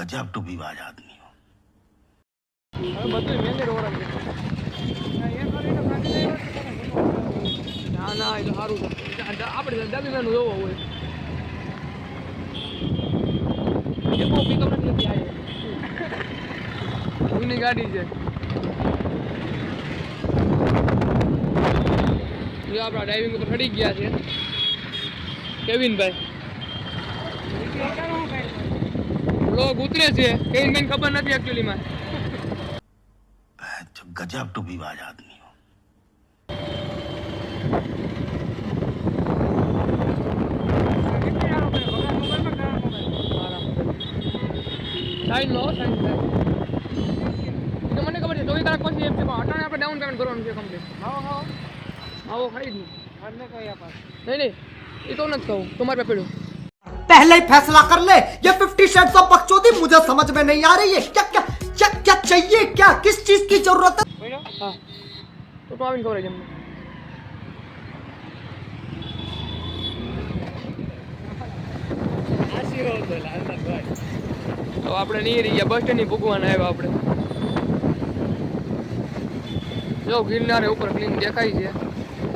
ગજબ ટૂંકીબાજ આદમી ના ના એ તો સારું આપણે ડબી મેનુ જોવો હોય એમાં પિકઅપ નથી આવી જૂની ગાડી છે આપણા ડ્રાઈવિંગ તો ફરી ગયા છે કેવિનભાઈ લોગ ઉતરે છે એ મને ખબર નથી એકચ્યુઅલી માં ગજબ ટોપીબાજ આદમી હો સાઈડ લો સાઈડ તો મને ખબર છે ચોવીસ કલાક પછી એમ છે અટાણે આપણે ડાઉન પેમેન્ટ કરવાનું છે કમ્પ્લીટ આવો આવો આવો ખરીદ નહીં નહીં એ તો નથી કહું તમારે પેપેડું पहले ही फैसला कर ले ये फिफ्टी शेड्स ऑफ बकचोदी मुझे समझ में नहीं आ रही है क्या क्या क्या क्या चाहिए क्या किस चीज की जरूरत है હા તો તો આવીને ખબર અમને તો આપણે નહીં રહી ગયા બસ સ્ટેન્ડ ની ભૂગવાના આવ્યા આપણે જો ગિરનારે ઉપર ક્લીન દેખાય છે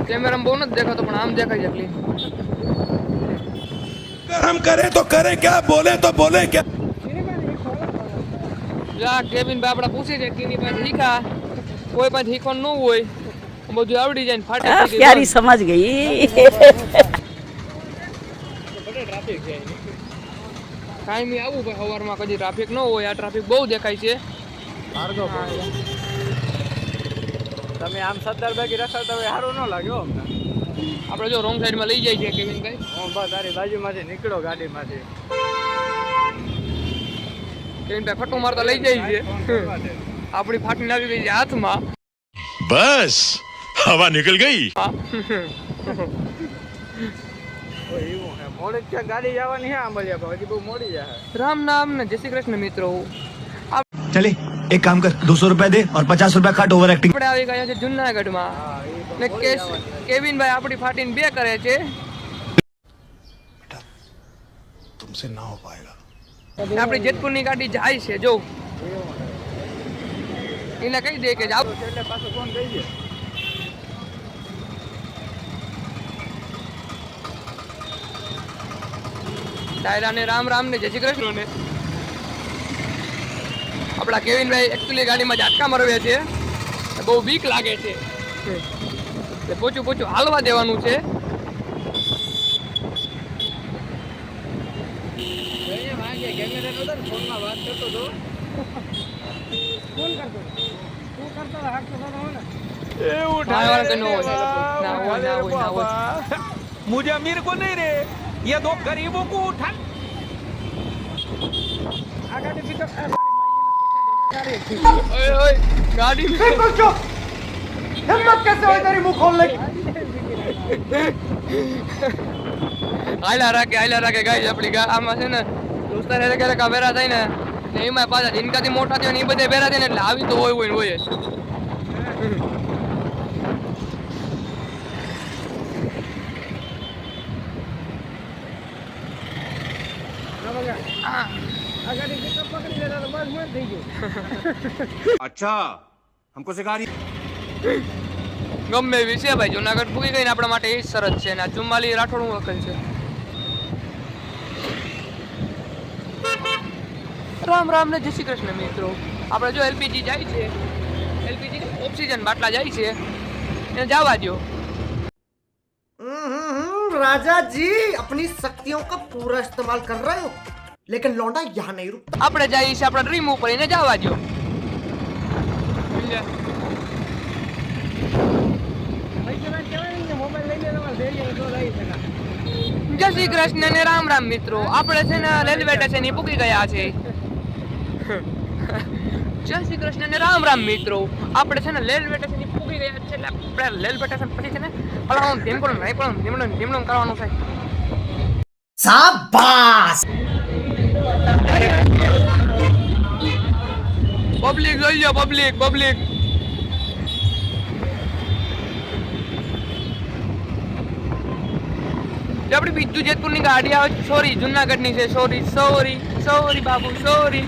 કેમેરામાં બહુ નથી દેખાતો પણ આમ દેખાય છે ક્લીન अगर हम करें तो करें क्या बोले तो बोले क्या જા કેબિન ભાઈ આપણે પૂછી છે કેની પાસે શીખા કોઈ પાસે શીખવાનું ન હોય બધું આવડી જાય ને ફાટે हाँ, प्यारी समझ गई કાયમી આવું ભાઈ સવારમાં કદી ટ્રાફિક ન હોય આ ટ્રાફિક બહુ દેખાય છે તમે આમ સરદાર બાકી રખડતા હોય સારું ન લાગ્યો અમને આપણે જો રોંગ સાઈડમાં લઈ જાય છે કેવિનભાઈ હું બસ તારી બાજુમાંથી નીકળો ગાડીમાંથી કેવિનભાઈ ફટો મારતા લઈ જાય છે આપણી ફાટી આવી ગઈ છે હાથમાં બસ હવા નીકળ ગઈ મોડે ક્યાં ગાડી જવાની હે આંબલિયા હજી બહુ મોડી જાય રામ નામ ને જય શ્રી કૃષ્ણ મિત્રો ચલે એક और 50 રૂપિયા કેશ કેવિનભાઈ આપણી ફાટીને બે કરે છે. તુમસે ના હો પાએગા આપણી જેતપુરની ગાડી જાય છે જો. એને કહી દે કે જાવ. એટલે પાછો ફોન કહી દે ડાયરાને રામ રામ ને જય શ્રી કૃષ્ણ ને. આપણા કેવિનભાઈ એકચ્યુઅલી ગાડીમાં ઝાટકા મરવ્યા છે. બહુ વીક લાગે છે. એટલે પોચું પોચું હાલવા દેવાનું છે કેમેરા નતો ને ફોનમાં વાત કરતો હતો એવું મારવાનું કે ન હોય ના હોય ના હોય ના હોય मुझे अमीर को नहीं रे ये दो गरीबों को उठा ઓય ઓય ગાડી बिल्कुल चुप हिम्मत कैसे हुई तेरी मुंह खोलने की હાલ્યા રાખે હાલ્યા રાખે ગાય આપણી ગા આમાં છે ને દોસ્તાર એટલે ક્યારેક આ વેરા થાય ને ને એમાં પાછા જિનકાથી મોટા થયા ને એ બધે વેરા થાય ને એટલે આવી તો હોય હોય ને હોય જ अच्छा हमको सिखा रही ગમે એવી છે ભાઈ જુનાગઢ પૂરી ગઈને આપણા માટે એ જ સરસ છે ને આ ચુમ્માલી રાઠોડ હું વકલ છે રામ રામ ને જય શ્રી કૃષ્ણ મિત્રો આપણે જો એલપીજી જાય છે એલપીજી ઓક્સિજન બાટલા જાય છે એને જવા દો हम्म, राजा जी अपनी शक्तियों का पूरा इस्तेमाल कर रहे हो लेकिन लौंडा यहाँ नहीं रुकता આપણે જઈએ છીએ આપણા ડ્રીમ ઉપર એને જવા દો જય શ્રી કૃષ્ણ ને રામ રામ મિત્રો. આપણે છે ને રેલવે સ્ટેશન પૂકી ગયા છે. જય શ્રી કૃષ્ણ ને રામ રામ મિત્રો. આપણે છે ને રેલવે સ્ટેશન પૂકી ગયા છે એટલે આપણે રેલવે સ્ટેશન પછી છે ને પલાણું ધીમકણું પણ ધીમણું ધીમણું કરવાનું છે. શાબાશ! પબ્લિક જોઈ લો પબ્લિક પબ્લિક એટલે આપણી બીજું જેતપુરની ગાડી આવે છે. સોરી જુનાગઢની છે. સોરી સોરી સોરી બાબુ સોરી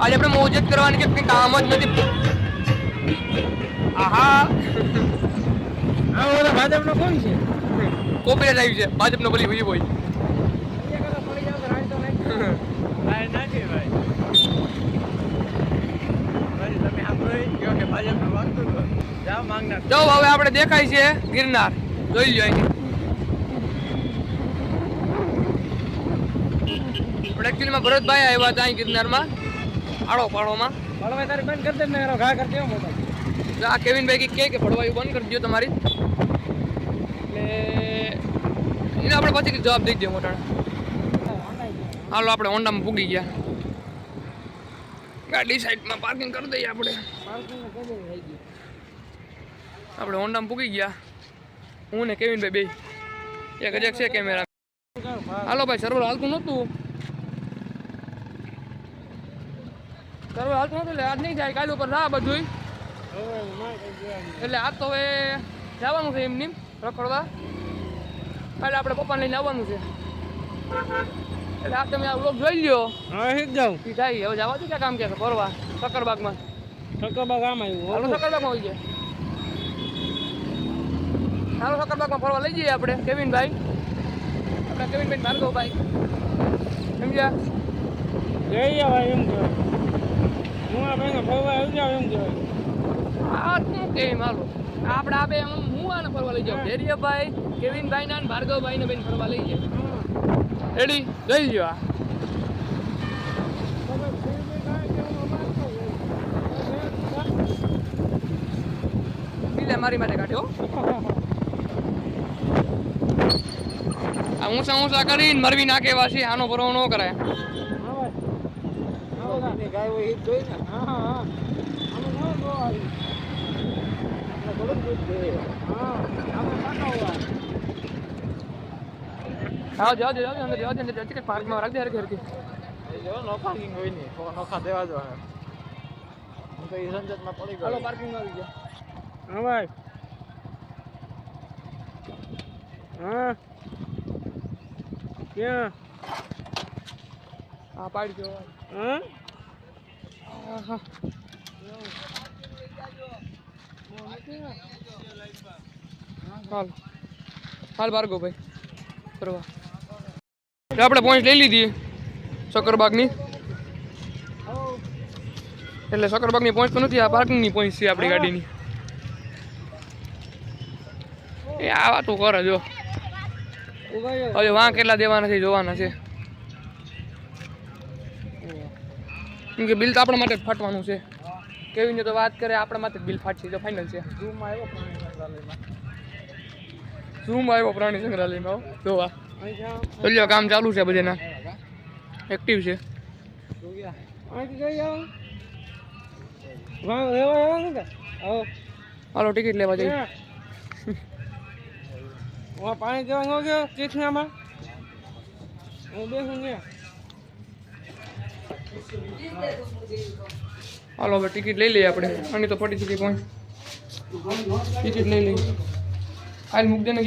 આજે આપણે મોજ જ કરવાની છે કંઈ કામ જ નથી. આહા. ભાજપનો કોણ છે? કોપીરાઈટ આવ્યું છે. ભાજપનો બોલી બીજું બોય પડી જાવ તો રાઈટ તો નાખી ભાઈ નાખી ભાઈ ભાઈ તમે સાંભળો કયો કે ભાજપનું વાગતું હતું જાઓ માંગના જો હવે આપણે દેખાય છે ગિરનાર. જોઈ લો અહીંથી. આપણે એકચ્યુઅલીમાં ભરતભાઈ આવ્યા હતા અહીં ગિરનારમાં આડો પાડોમાં બળવાઈ તારી બંધ કરી દે ને ઘા કરતી મોટો આ કેવિનભાઈ કે કે ભડવાયું બંધ કરી દો તમારી. એટલે એને આપણે પછી જવાબ દઈ દઈએ મોટા હાલો આપણે હોન્ડામાં પૂગી ગયા. ગાડી સાઈડમાં પાર્કિંગ કરી દઈએ આપણે. આપણે હોન્ડામાં પૂગી ગયા. હું ને કેવિનભાઈ બે. એક જ છે કેમેરા. હાલો ભાઈ સર્વર હાલતું નહોતું. સર્વર હાલતું નહોતું એટલે આજ નહીં જાય કાલ ઉપર રાહ બધું એટલે આજ તો હવે જવાનું છે એમની રખડવા. કાલે આપણે પપ્પાને લઈને આવવાનું છે. એટલે આ તમે આ બ્લોગ જોઈ લ્યો. શીખ જાઉં. થાય હવે જવા દો ક્યાં કામ ક્યાં ફરવા સક્કરબાગમાં સકરબા ગામ આવ્યું હાલો હોય છે જાય હાલો સક્કરબાગમાં ફરવા લઈ જઈએ આપણે કેવિનભાઈ. આપણે કેવિનભાઈ ભાર્ગવભાઈ. સમજ્યા? જઈ આવાય એમ કહેવાય. હું આ ભાઈને ફરવા આવી જાવ એમ કહેવાય. આ શું કે હાલો? આપણે આ બે આમ હું આને ફરવા લઈ જાઉં? ધૈર્યભાઈ કેવિનભાઈ ના ભાર્ગવભાઈ ને બેન ફરવા લઈ જાય. રેડી જોઈ લ્યો મારી માટે કાઢ્યો. આ ઊંચા ઊંચા કરીને મરવી નાખે વાસી છે આનો ભરો ન કરાય. ગાય હા જાઓ જાઓ અંદર જાઓ અંદર જાઓ પાર્કમાં રાખી દે હરખી હરખી. જો નો પાર્કિંગ હોય નહીં નોખા દેવા દો હું તો એ સંજતમાં પડી હાલો પાર્કિંગમાં આવી ગયા. હા ભાઈ. હા. ક્યાં? હા પાડી દો. હા? આહા. હાલ. હાલ ભાર્ગવ ભાઈ. ફરવા. આપણે પોઈન્ટ લઈ લીધી સકરબાગની. એટલે સકરબાગની પોઈન્ટ તો નથી આ પાર્કિંગની પોઈન્ટ છે આપણી ગાડીની. એ આ વાતું કરે જો. હવે વાં કેટલા દેવાના છે જોવાના છે. કેમ કે બિલ તો આપણા માટે જ ફાટવાનું છે. કેવી ને તો વાત કરે આપણા માટે જ બિલ ફાટશે તો ફાઇનલ છે. ઝૂમ આવ્યો પ્રાણી સંગ્રહાલયમાં. ઝૂમ આવ્યો પ્રાણી સંગ્રહાલયમાં જોવા. અહીં જાઓ. તો લ્યો કામ ચાલુ છે બધાના. એક્ટિવ છે. હાલો ટિકિટ લેવા જઈએ. હું પાણી દેવા ન ગયો ચીઠનામાં હું બેસું ગયા હાલો, હવે ટિકિટ લઈ લઈએ આપણે. આની તો પડી ચૂકી પોઈન્ટ ટિકિટ લઈ લઈએ. હાલ મૂક દે ને